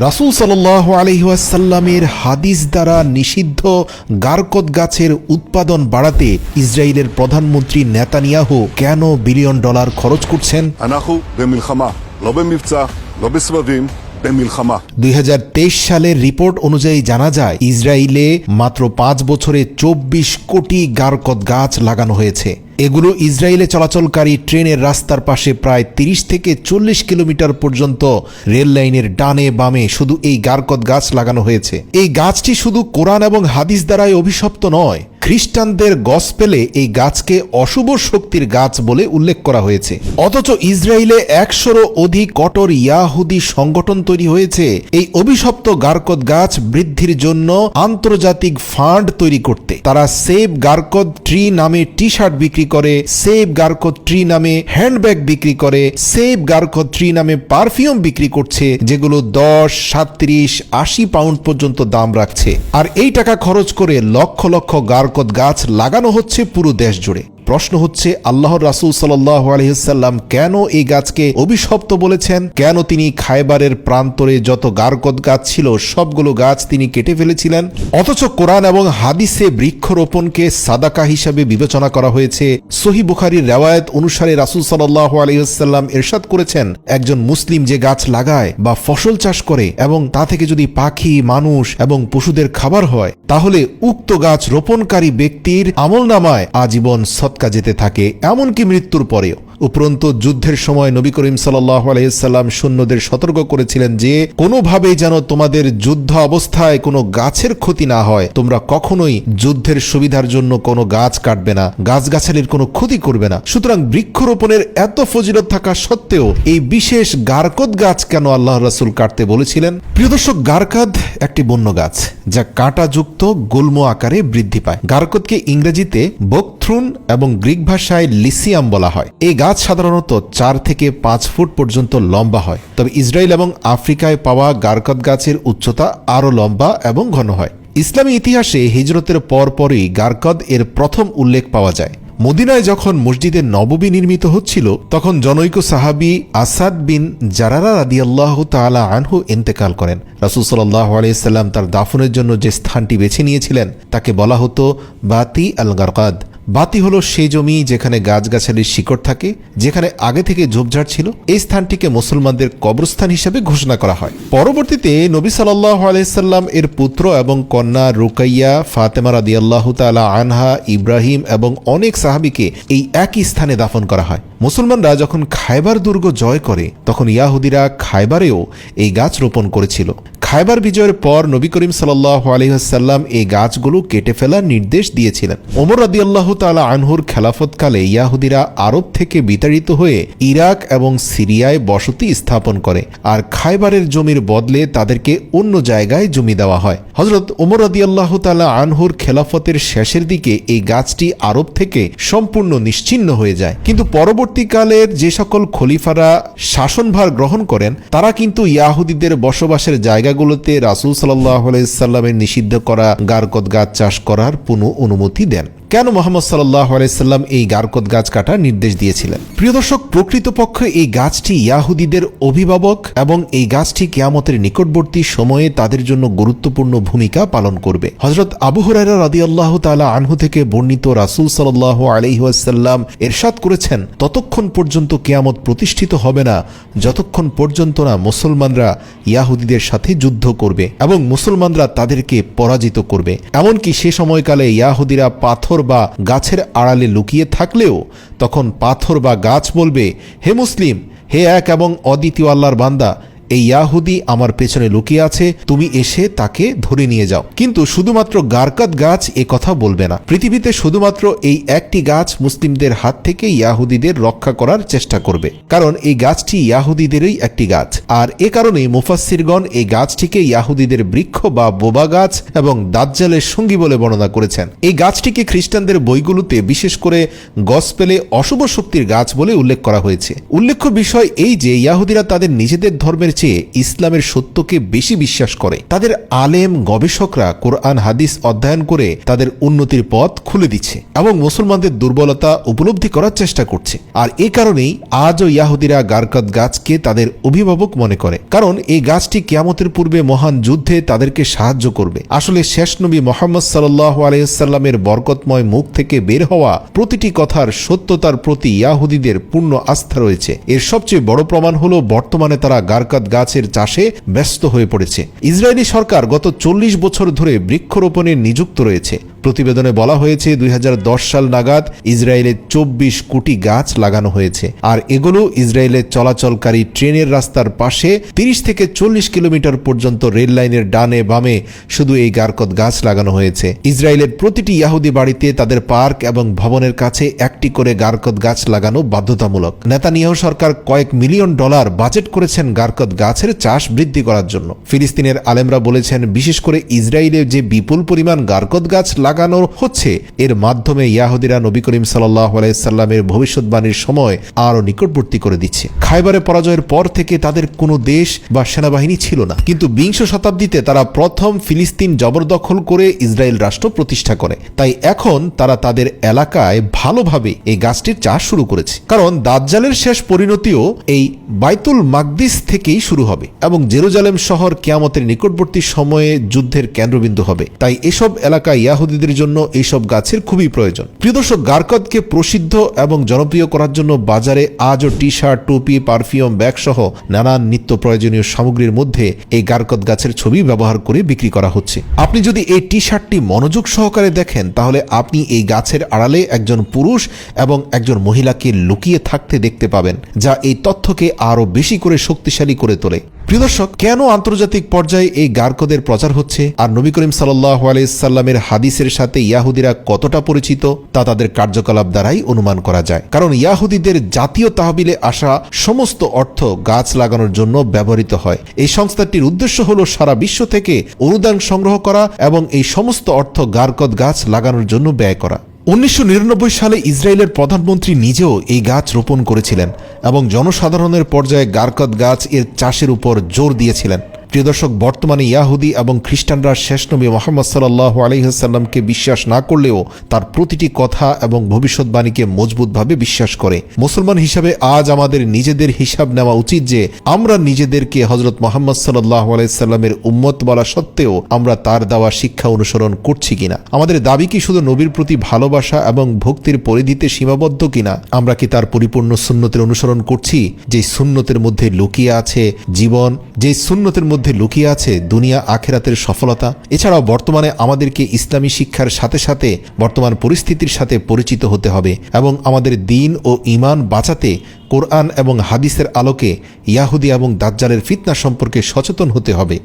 রাসুল সাল্লাহ আলহিহাসাল্লামের হাদিস দ্বারা নিষিদ্ধ গারকত গাছের উৎপাদন বাড়াতে ইসরায়েলের প্রধানমন্ত্রী নেতানিয়াহু কেন বিলিয়ন ডলার খরচ করছেন? দুই হাজার তেইশ সালের রিপোর্ট অনুযায়ী জানা যায় ইসরায়েলে মাত্র পাঁচ বছরে চব্বিশ কোটি গারকত গাছ লাগানো হয়েছে। এগুলো ইসরায়েলে চলাচলকারী ট্রেনের রাস্তার পাশে প্রায় ৩০ থেকে চল্লিশ কিলোমিটার পর্যন্ত রেল লাইনের ডানে বামে শুধু এই গারকত গাছ লাগানো হয়েছে। এই গাছটি শুধু কোরআন এবং হাদিস দ্বারাই অভিশপ্ত নয় খ্রিস্টানদের গসপেলে এই গাছকে অশুভ শক্তির গাছ বলে উল্লেখ করা হয়েছে। অথচ ইসরায়েলে একশোরও অধিক কটর ইয়াহুদি সংগঠন তৈরি হয়েছে। এই অভিশপ্ত গারকত গাছ বৃদ্ধির জন্য আন্তর্জাতিক ফান্ড তৈরি করতে। তারা সেভ গারকত ট্রি নামে টি শার্ট বিক্রি করে সেভ গারকত ট্রি নামে হ্যান্ডব্যাগ বিক্রি করে সেভ গারকত ট্রি নামে পারফিউম বিক্রি করছে, যেগুলো দশ, সাতত্রিশ, আশি পাউন্ড পর্যন্ত দাম রাখছে। আর এই টাকা খরচ করে লক্ষ লক্ষ গারকত গাছ লাগানো হচ্ছে পুরো দেশ জুড়ে। প্রশ্ন হচ্ছে, আল্লাহর রাসুল সাল্লাহ আলহিসাল্লাম কেন এই গাছকে অভিশপ্ত বলেছেন? কেন তিনি খায়বারের প্রান্তরে যত গারকত গাছ ছিল, সবগুলো গাছ তিনি কেটে ফেলেছিলেন? অথচ কোরআন এবং হাদিসে বৃক্ষরোপণকে সাদাকা হিসাবে বিবেচনা করা হয়েছে। সহি বুখারির রেওয়ায়ত অনুসারে রাসুল সাল্লাহ আলহিহাল্লাম এরশাদ করেছেন, একজন মুসলিম যে গাছ লাগায় বা ফসল চাষ করে এবং তা থেকে যদি পাখি, মানুষ এবং পশুদের খাবার হয়, তাহলে উক্ত গাছ রোপণকারী ব্যক্তির আমল নামায় আজীবন সৎকা যেতে থাকে এমনকি মৃত্যুর পরেও। উপরন্ত যুদ্ধের সময় নবী করিম সাল্লাহ আলাইসাল্লাম সৈন্যদের সতর্ক করেছিলেন যে, কোনোভাবেই যেন তোমাদের যুদ্ধ অবস্থায় কোনো গাছের ক্ষতি না হয়। তোমরা কখনোই যুদ্ধের সুবিধার জন্য কোনো গাছ কাটবে না, গাছগাছালির কোনো ক্ষতি করবে না। সুতরাং বৃক্ষরোপণের এত ফজিলত থাকা সত্ত্বেও এই বিশেষ গারকত গাছ কেন আল্লাহ রাসুল কাটতে বলেছিলেন? প্রিয় দর্শক, গারকাদ একটি বন্য গাছ যা কাঁটাযুক্ত গুল্ম আকারে বৃদ্ধি পায়। গারকতকে ইংরেজিতে বকথ্রুন এবং গ্রিক ভাষায় লিসিয়াম বলা হয়। এই গাছ সাধারণত চার থেকে পাঁচ ফুট পর্যন্ত লম্বা হয়। তবে ইসরায়েল এবং আফ্রিকায় পাওয়া গারকত গাছের উচ্চতা আরও লম্বা এবং ঘন হয়। ইসলামী ইতিহাসে হিজরতের পরপরই গারকদ এর প্রথম উল্লেখ পাওয়া যায়। মদিনায় যখন মসজিদে নববী নির্মিত হচ্ছিল, তখন জনৈক সাহাবি আসাদ বিন জারারা রাদিয়াল্লাহ তালা আনহু ইন্তেকাল করেন। রাসূল সাল্লাল্লাহু আলাইহি তার দাফনের জন্য যে স্থানটি বেছে নিয়েছিলেন, তাকে বলা হতো বাতি আল গারকাদ বাতি হলো সেই জমি যেখানে গাছগাছালির শিকড় থাকে, যেখানে আগে থেকে ঝোপঝাড় ছিল। এই স্থানটিকে মুসলমানদের কবরস্থান হিসেবে ঘোষণা করা হয়। পরবর্তীতে নবী সাল্লাহ আলাইসাল্লাম এর পুত্র এবং কন্যা রুকাইয়া, ফাতেমা রাদিয়াল্লাহ তালা আনহা, ইব্রাহিম এবং অনেক সাহাবিকে এই একই স্থানে দাফন করা হয়। মুসলমানরা যখন খায়বার দুর্গ জয় করে, তখন ইয়াহুদিরা খায়বারেও এই গাছ রোপণ করেছিল। খায়বার বিজয়ের পর নবী করিম সাল্লাহ আলহিহাসাল্লাম এই গাছগুলো কেটে ফেলার নির্দেশ দিয়েছিলেন। ওমর রাদিয়াল্লাহ তালা আনহুর খেলাফতকালে ইয়াহুদিরা আরব থেকে বিতাড়িত হয়ে ইরাক এবং সিরিয়ায় বসতি স্থাপন করে আর খায়বারের জমির বদলে তাদেরকে অন্য জায়গায় জমি দেওয়া হয়। হজরত ওমর রাদিয়াল্লাহ তালা আনহুর খেলাফতের শেষের দিকে এই গাছটি আরব থেকে সম্পূর্ণ নিশ্চিন্ন হয়ে যায়। কিন্তু পরবর্তীকালের যে সকল খলিফারা শাসনভার গ্রহণ করেন, তারা কিন্তু ইয়াহুদিদের বসবাসের জায়গাগুলোতে রাসুল সাল্লাহ আলাইসাল্লামের নিষিদ্ধ করা গারকত গাছ চাষ করার পুনঃ অনুমতি দেন। কেন মোহাম্মদ সাল্লাহ আলাইসাল্লাম এই গারকত গাছ কাটার নির্দেশ দিয়েছিলেন? প্রিয় দর্শক, প্রকৃতপক্ষে এই গাছটি ইয়াহুদিদের অভিভাবক এবং এই গাছটি কেয়ামতের নিকটবর্তী সময়ে তাদের জন্য গুরুত্বপূর্ণ ভূমিকা পালন করবে। হজরত আবু হুরাইরা রাদি আল্লাহ তালা আনহু থেকে বর্ণিত রাসুল সাল্লাহ আলহিহাসাল্লাম এরশাদ করেছেন, ততক্ষণ পর্যন্ত কেয়ামত প্রতিষ্ঠিত হবে না, যতক্ষণ পর্যন্ত না মুসলমানরা ইয়াহুদিদের সাথে যুদ্ধ করবে এবং মুসলমানরা তাদেরকে পরাজিত করবে। এমনকি সে সময়কালে ইয়াহুদিরা পাথর বা গাছের আড়ালে লুকিয়ে থাকলেও তখন পাথর বা গাছ বলবে, হে মুসলিম, হে এক এবং অদ্বিতীয় আল্লাহর বান্দা এই ইয়াহুদি আমার পেছনে লুকিয়ে আছে, তুমি এসে তাকে ধরে নিয়ে যাও। কিন্তু শুধুমাত্র গারকাত গাছ এ কথা বলবে না। পৃথিবীতে শুধুমাত্র এই একটি গাছ মুসলিমদের হাত থেকে ইয়াহুদিদের রক্ষা করার চেষ্টা করবে। কারণ এই গাছটি ইয়াহুদিদেরই একটি গাছ। আর এ কারণে মুফাসিরগণ এই গাছটিকে ইয়াহুদিদের বৃক্ষ বা বোবা গাছ এবং দাজ্জালের সঙ্গী বলে বর্ণনা করেছেন। এই গাছটিকে খ্রিস্টানদের বইগুলোতে বিশেষ করে গসপেলে অশুভ শক্তির গাছ বলে উল্লেখ করা হয়েছে। উল্লেখ্য বিষয় এই যে, ইয়াহুদিরা তাদের নিজেদের ধর্মের চেয়ে ইসলামের সত্যকে বেশি বিশ্বাস করে। তাদের আলেম গবেষকরা কোরআন, হাদিস অধ্যয়ন করে তাদের উন্নতির পথ খুলে দিচ্ছে এবং মুসলমানদের দুর্বলতা উপলব্ধি করার চেষ্টা করছে। আর এ কারণেই আজও ইয়াহুদিরা গারকাত গাছকে তাদের অভিভাবক মনে করে। কারণ এই গাছটি কিয়ামতের পূর্বে মহান যুদ্ধে তাদেরকে সাহায্য করবে। আসলে শেষ নবী মোহাম্মদ সাল্লাহ আলাইসাল্লামের বরকতময় মুখ থেকে বের হওয়া প্রতিটি কথার সত্যতার প্রতি ইয়াহুদিদের পূর্ণ আস্থা রয়েছে। এর সবচেয়ে বড় প্রমাণ হলো বর্তমানে তারা গারকাত গাছের চাষে ব্যস্ত হয়ে পড়েছে। ইসরায়েলি সরকার গত চল্লিশ বছর ধরে বৃক্ষরোপণে নিযুক্ত রয়েছে। প্রতিবেদনে বলা হয়েছে, দুই হাজার দশ সাল নাগাদ ইসরায়েলে চব্বিশ কোটি গাছ লাগানো হয়েছে। আর এগুলো ইসরায়েলের চলাচলকারী ট্রেনের রাস্তার পাশে তিরিশ থেকে চল্লিশ কিলোমিটার পর্যন্ত রেল লাইনের ডানে বামে শুধু এই গারকত গাছ লাগানো হয়েছে। ইসরায়েলের প্রতিটি ইয়াহুদি বাড়িতে তাদের পার্ক এবং ভবনের কাছে একটি করে গারকত গাছ লাগানো বাধ্যতামূলক। নেতানিয়াহু সরকার কয়েক মিলিয়ন ডলার বাজেট করেছেন গারকত গাছের চাষ বৃদ্ধি করার জন্য। ফিলিস্তিনের আলেমরা বলেছেন, বিশেষ করে ইসরায়েলে যে বিপুল পরিমাণ গারকত গাছ লাগানো হচ্ছে। এর মাধ্যমে ইয়াহুদিরা নবী করিম সাল্লাহ ভবিষ্যৎবাণীর সময় আরও নিকটবর্তী করে দিচ্ছে। খাইবারে পরাজয়ের পর থেকে তাদের কোনো দেশ বা সেনাবাহিনী ছিল না। কিন্তু বিংশ শতাব্দীতে তারা প্রথম ফিলিস্তিন জবরদখল করে ইসরায়েল রাষ্ট্র প্রতিষ্ঠা করে। তাই এখন তারা তাদের এলাকায় ভালোভাবে এই গাছটির চাষ শুরু করেছে। কারণ দাজ্জালের শেষ পরিণতিও এই বাইতুল মাকদিস থেকেই শুরু হবে এবং জেরুজালেম শহর কেয়ামতের নিকটবর্তী সময়ে যুদ্ধের কেন্দ্রবিন্দু হবে। তাই এসব এলাকা ইয়াহুদিদের জন্য এইসব গাছের খুবই প্রয়োজন। প্রিয় দর্শক, গারকদকে প্রসিদ্ধ এবং জনপ্রিয় করার জন্য বাজারে আজও টি শার্ট টুপি, পারফিউম ব্যাগ সহ নানান নিত্য প্রয়োজনীয় সামগ্রীর মধ্যে এই গারকদ গাছের ছবি ব্যবহার করে বিক্রি করা হচ্ছে। আপনি যদি এই টি শার্টটি মনোযোগ সহকারে দেখেন, তাহলে আপনি এই গাছের আড়ালে একজন পুরুষ এবং একজন মহিলাকে লুকিয়ে থাকতে দেখতে পাবেন, যা এই তথ্যকে আরও বেশি করে শক্তিশালী করে তোলে। প্রিয় দর্শক, কেন আন্তর্জাতিক পর্যায়ে এই গার্কদের প্রচার হচ্ছে? আর নবী করিম সাল্লাহ আলাইসাল্লামের হাদিসের সাথে ইয়াহুদিরা কতটা পরিচিত তা তাদের কার্যকলাপ দ্বারাই অনুমান করা যায়। কারণ ইয়াহুদিদের জাতীয় তহবিলে আসা সমস্ত অর্থ গাছ লাগানোর জন্য ব্যবহৃত হয়। এই সংস্থাটির উদ্দেশ্য হল সারা বিশ্ব থেকে অনুদান সংগ্রহ করা এবং এই সমস্ত অর্থ গারকদ গাছ লাগানোর জন্য ব্যয় করা। উনিশশো নিরানব্বই সালে ইসরায়েলের প্রধানমন্ত্রী নিজেও এই গাছ রোপণ করেছিলেন এবং জনসাধারণের পর্যায়ে গারকত গাছ এর চাষের উপর জোর দিয়েছিলেন। প্রিয় দর্শক, বর্তমানে ইয়াহুদি এবং খ্রিস্টানরা শেষ নবী মোহাম্মদ সাল্লাহ আলহিহাসাল্লামকে বিশ্বাস না করলেও তার প্রতিটি কথা এবং ভবিষ্যৎবাণীকে মজবুতভাবে বিশ্বাস করে। মুসলমান হিসাবে আজ আমাদের নিজেদের হিসাব নেওয়া উচিত যে আমরা নিজেদেরকে হজরত মোহাম্মদ সাল্লাহ আলাইসাল্লামের উম্মত বলা সত্ত্বেও আমরা তার দেওয়া শিক্ষা অনুসরণ করছি কিনা? আমাদের দাবি কি শুধু নবীর প্রতি ভালোবাসা এবং ভক্তির পরিধিতে সীমাবদ্ধ কিনা? আমরা কি তার পরিপূর্ণ সুন্নতের অনুসরণ করছি? যে সুন্নতের মধ্যে লুকিয়ে আছে জীবন, যে সুন্নতের মধ্যে লুকিয়ে আছে দুনিয়া আখেরাতের সফলতা। এছাড়াও বর্তমানে আমাদেরকে ইসলামী শিক্ষার সাথে সাথে বর্তমান পরিস্থিতির সাথে পরিচিত হতে হবে এবং আমাদের দিন ও ইমান বাঁচাতে কোরআন এবং হাদিসের আলোকে ইয়াহুদি এবং দাজ্জালের ফিতনা সম্পর্কে সচেতন হতে হবে।